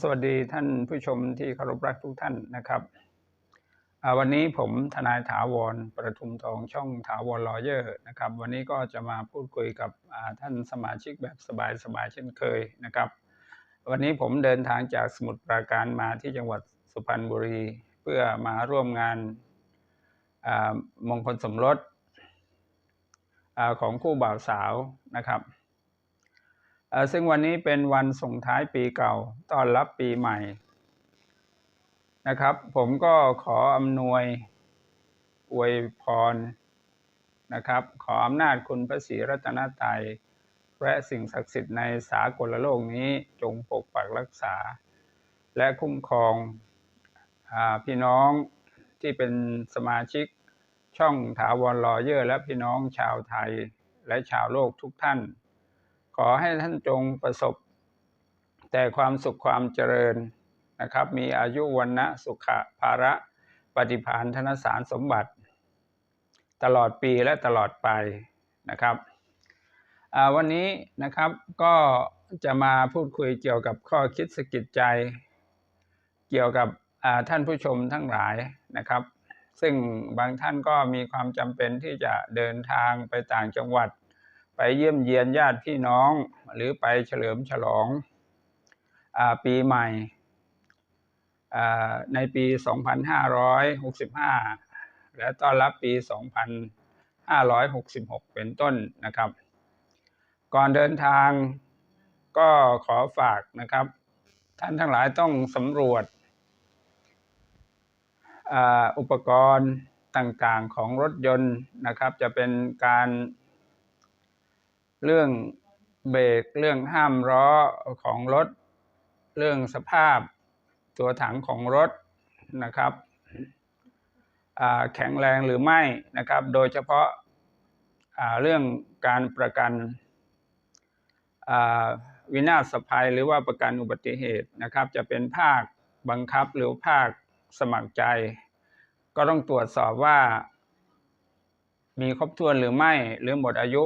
สวัสดีท่านผู้ชมที่เคารพรักทุกท่านนะครับ วันนี้ผมทนายถาวรประทุมทองช่องถาวรลอเยอร์นะครับ วันนี้ก็จะมาพูดคุยกับท่านสมาชิกแบบสบายๆเช่นเคยนะครับ วันนี้ผมเดินทางจากสมุทรปราการมาที่จังหวัดสุพรรณบุรี เพื่อมาร่วมงานมงคลสมรสอของคู่บ่าวสาวนะครับ ซึ่งวันนี้เป็นวันส่งท้ายปีเก่าต้อนรับปีใหม่นะครับ ผมก็ขออำนวยอวยพรนะครับ ขออำนาจคุณพระศรีรัตนตรัยและสิ่งศักดิ์สิทธิ์ในสากลโลกนี้จงปกปักรักษา และคุ้มครองอพี่น้องที่เป็นสมาชิกช่องถาวรลอเยอร์ และพี่น้องชาวไทยและชาวโลกทุกท่าน ขอให้ท่านจงประสบ แต่ความสุขความเจริญนะครับ มีอายุวันนะสุขะภาระปฏิภาณธนสารสมบัติ ตลอดปีและตลอดไปนะครับวันนี้นะครับก็จะมาพูดคุยเกี่ยวกับข้อคิดสกิดใจ เกี่ยวกับท่านผู้ชมทั้งหลายนะครับ ซึ่งบางท่านก็มีความจำเป็นที่จะเดินทางไปต่างจังหวัด ไปเยี่ยมเยียนญาติพี่น้องหรือไปเฉลิมฉลองอปีใหม่ในปี 2565 และต้อนรับปี 2566 เป็นต้นนะครับ ก่อนเดินทางก็ขอฝากนะครับ ท่านทั้งหลายต้องสำรวจอุปกรณ์ต่างๆของรถยนต์นะครับ จะเป็นการ เรื่องเบรกเรื่องห้ามล้อของรถ เรื่องสภาพตัวถังของรถนะครับแข็งแรงหรือไม่นะครับ โดยเฉพาะาเรื่องการประกันวินาศภัยหรือว่าประกันอุบัติเหตุนะครับ จะเป็นภาคบังคับหรือภาคสมัครใจ ก็ต้องตรวจสอบว่า มีครบถ้วนหรือไม่หรือหมดอายุ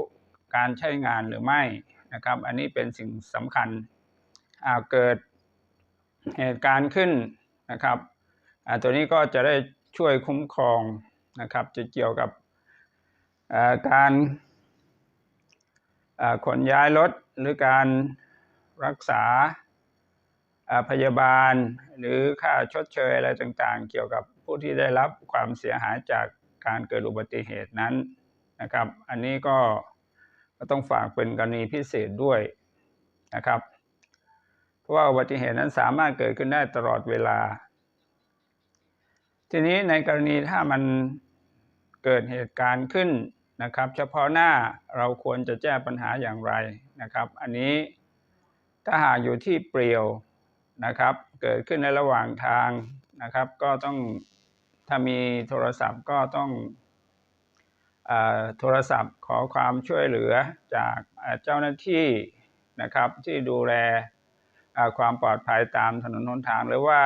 การใช้งานหรือไม่นะครับ อันนี้เป็นสิ่งสำคัญเกิดเหตุการณ์ขึ้นนะครับตัวนี้ก็จะได้ช่วยคุ้มครองนะครับ จะเกี่ยวกับการขนย้ายรถหรือการรักษาพยาบาล หรือค่าชดเชยอะไรต่างๆ เกี่ยวกับผู้ที่ได้รับความเสียหายจากการเกิดอุบัติเหตุนั้นนะครับ อันนี้ก็ ก็ต้องฝากเป็นกรณีพิเศษด้วยนะครับ เพราะว่าอุบัติเหตุนั้นสามารถเกิดขึ้นได้ตลอดเวลา ทีนี้ในกรณีถ้ามันเกิดเหตุการณ์ขึ้นนะครับ เฉพาะหน้าเราควรจะแก้ปัญหาอย่างไรนะครับ อันนี้ถ้าหากอยู่ที่เปลี่ยวนะครับ เกิดขึ้นในระหว่างทางนะครับ ก็ต้องถ้ามีโทรศัพท์ก็ต้อง โทรศัพท์ขอความช่วยเหลือจากเจ้าหน้าที่นะครับที่ดูแลความปลอดภัยตามถนนหนทาง หรือว่า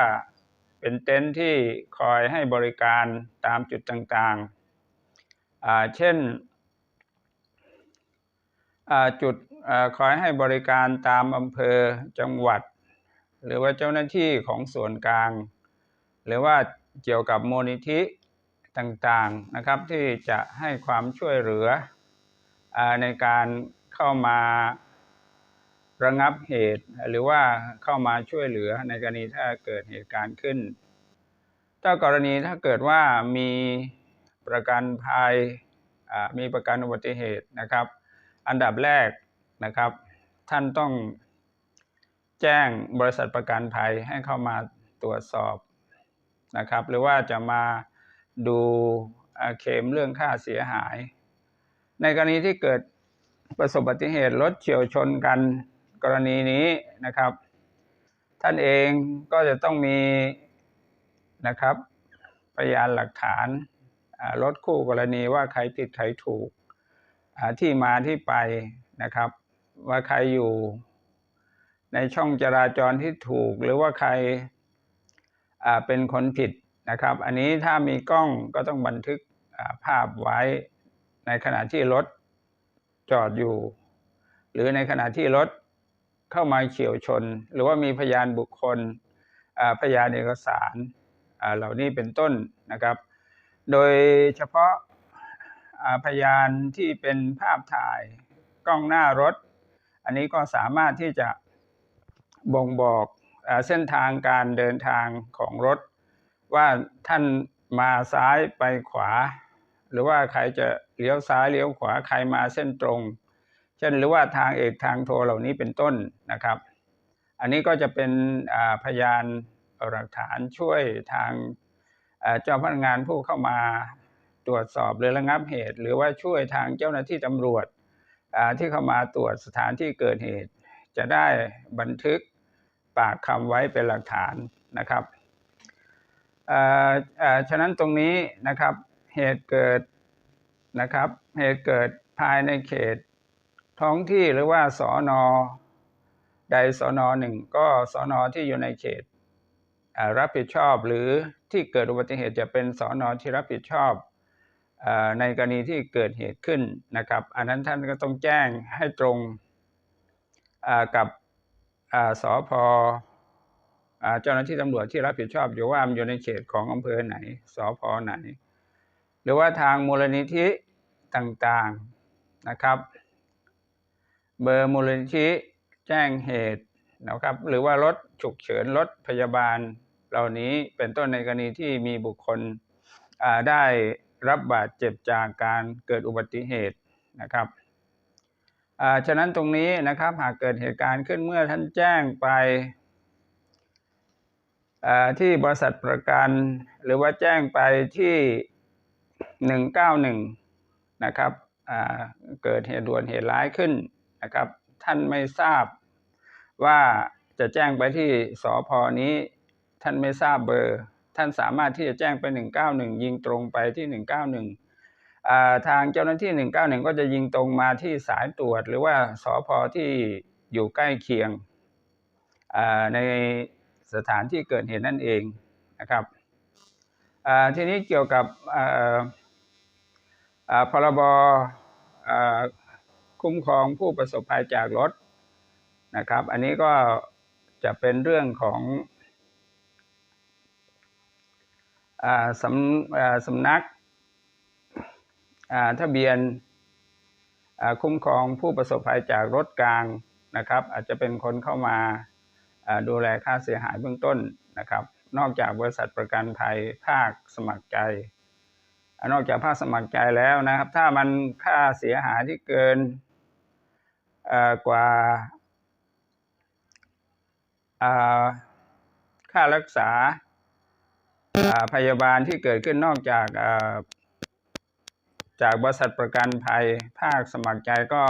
เป็นเต็นท์ที่คอยให้บริการตามจุดต่างๆ เช่นจุดอคอยให้บริการตามอำเภอจังหวัด หรือว่าเจ้าหน้าที่ของส่วนกลาง หรือว่าเกี่ยวกับมูลนิธิ ต่างๆนะครับที่จะให้ความช่วยเหลืออในการเข้ามาระงับเหตุ หรือว่าเข้ามาช่วยเหลือในกรณีถ้าเกิดเหตุการณ์ขึ้น ถ้ากรณีถ้าเกิดว่ามีประกันภัยมีประกันอุบัติเหตุนะครับ อันดับแรกนะครับ ท่านต้องแจ้งบริษัทประกันภัยให้เข้ามาตรวจสอบนะครับ หรือว่าจะมา ดูเคลมเรื่องค่าเสียหาย ในกรณีที่เกิดประสบอุบัติเหตุรถเฉียวชนกันกรณีนี้นะครับ ท่านเองก็จะต้องมีนะครับพยานหลักฐานรถคู่กรณีว่าใครผิดใครถูกที่มาที่ไปนะครับ ว่าใครอยู่ในช่องจราจรที่ถูก หรือว่าใครเป็นคนผิด นะครับ อันนี้ถ้ามีกล้องก็ต้องบันทึกภาพไว้ในขณะที่รถจอดอยู่ หรือในขณะที่รถเข้ามาเฉียวชน หรือว่ามีพยานบุคคลพยานเอกสารเหล่านี้เป็นต้นนะครับ โดยเฉพาะพยานที่เป็นภาพถ่ายกล้องหน้ารถ อันนี้ก็สามารถที่จะบ่งบอกเส้นทางการเดินทางของรถ ว่าท่านมาซ้ายไปขวา หรือว่าใครจะเลี้ยวซ้ายเลี้ยวขวาใครมาเส้นตรง เช่นหรือว่าทางเอกทางโทเหล่านี้เป็นต้นนะครับ อันนี้ก็จะเป็นพยานหลักฐานช่วยทางเจ้าพนักงานผู้เข้ามาตรวจสอบหรือระงับเหตุ หรือว่าช่วยทางเจ้าหน้าที่ตำรวจที่เข้ามาตรวจสถานที่เกิดเหตุ จะได้บันทึกปากคำไว้เป็นหลักฐานนะครับ ฉะนั้นตรงนี้นะครับเหตุเกิดนะครับเหตุเกิดภายในเขต ท้องที่หรือว่าสอนอใดสอนอหนึ่งก็สอนอที่อยู่ในเขตรับผิดชอบหรือที่เกิดอุบัติเหตุจะเป็นสอนอที่รับผิดชอบอในกรณีที่เกิดเหตุขึ้นนะครับ อันนั้นท่านก็ต้องแจ้งให้ตรงกับอ่าสพอ เจ้าหน้าที่ตำรวจที่รับผิดชอบอยู่ว่ามันอยู่ในเขตของอำเภอไหนสพไหน หรือว่าทางมูลนิธิต่างๆนะครับ เบอร์มูลนิธิแจ้งเหตุนะครับ หรือว่ารถฉุกเฉินรถพยาบาลเหล่านี้เป็นต้นในกรณีที่มีบุคคลได้รับบาดเจ็บจากการเกิดอุบัติเหตุนะครับฉะนั้นตรงนี้นะครับหากเกิดเหตุการณ์ขึ้นเมื่อท่านแจ้งไป ที่บริษัทประกันหรือว่าแจ้งไปที่หนึ่งเก้าหนึ่งนะครับเกิดเหตุด่วนเหตุร้ายขึ้นนะครับ ท่านไม่ทราบว่าจะแจ้งไปที่สพนี้ ท่านไม่ทราบเบอร์ ท่านสามารถที่จะแจ้งไป 191 ยิงตรงไปที่ 191อ่าทางเจ้าหน้าที่ 191 ก็จะยิงตรงมาที่สายตรวจ หรือว่าสพที่อยู่ใกล้เคียงใน สถานที่เกิดเหตุนั่นเองนะครับทีนี้เกี่ยวกับพรบคุ้มครองผู้ประสบภัยจากรถนะครับ อันนี้ก็จะเป็นเรื่องของอสำอสำนักทะเบียนคุ้มครองผู้ประสบภัยจากรถกลางนะครับ อาจจะเป็นคนเข้ามา ดูแลค่าเสียหายเบื้องต้นนะครับ นอกจากบริษัทประกันภัยภาคสมัครใจ นอกจากภาคสมัครใจแล้วนะครับ ถ้ามันค่าเสียหายที่เกินกว่าค่ารักษาพยาบาลที่เกิดขึ้นนอกจากจากบริษัทประกันภัยภาคสมัครใจก็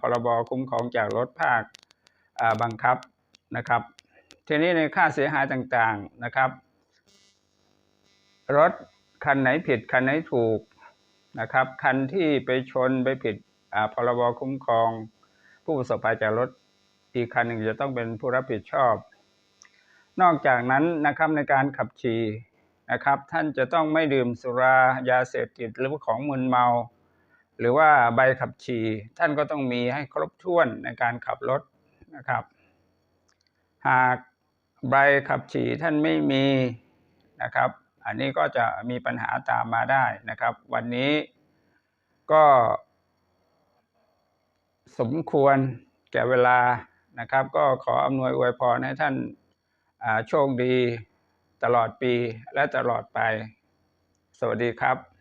พรบคุ้มครองจากรถภาคบังคับ นะครับ ทีนี้ในค่าเสียหายต่างๆนะครับ รถคันไหนผิดคันไหนถูกนะครับ คันที่ไปชนไปผิดอ่าพรบคุ้มครอง ผู้ประสบภัยจากรถอีกคันหนึ่งจะต้องเป็นผู้รับผิดชอบ นอกจากนั้นนะครับในการขับขี่นะครับ ท่านจะต้องไม่ดื่มสุรายาเสพติดหรือของมึนเมา หรือว่าใบขับขี่ท่านก็ต้องมีให้ครบถ้วนในการขับรถนะครับ หากใบขับขี่ท่านไม่มีนะครับ อันนี้ก็จะมีปัญหาตามมาได้นะครับ วันนี้ก็สมควรแก่เวลานะครับ ก็ขออำนวยอวยพรให้ท่านโชคดีตลอดปีและตลอดไป สวัสดีครับ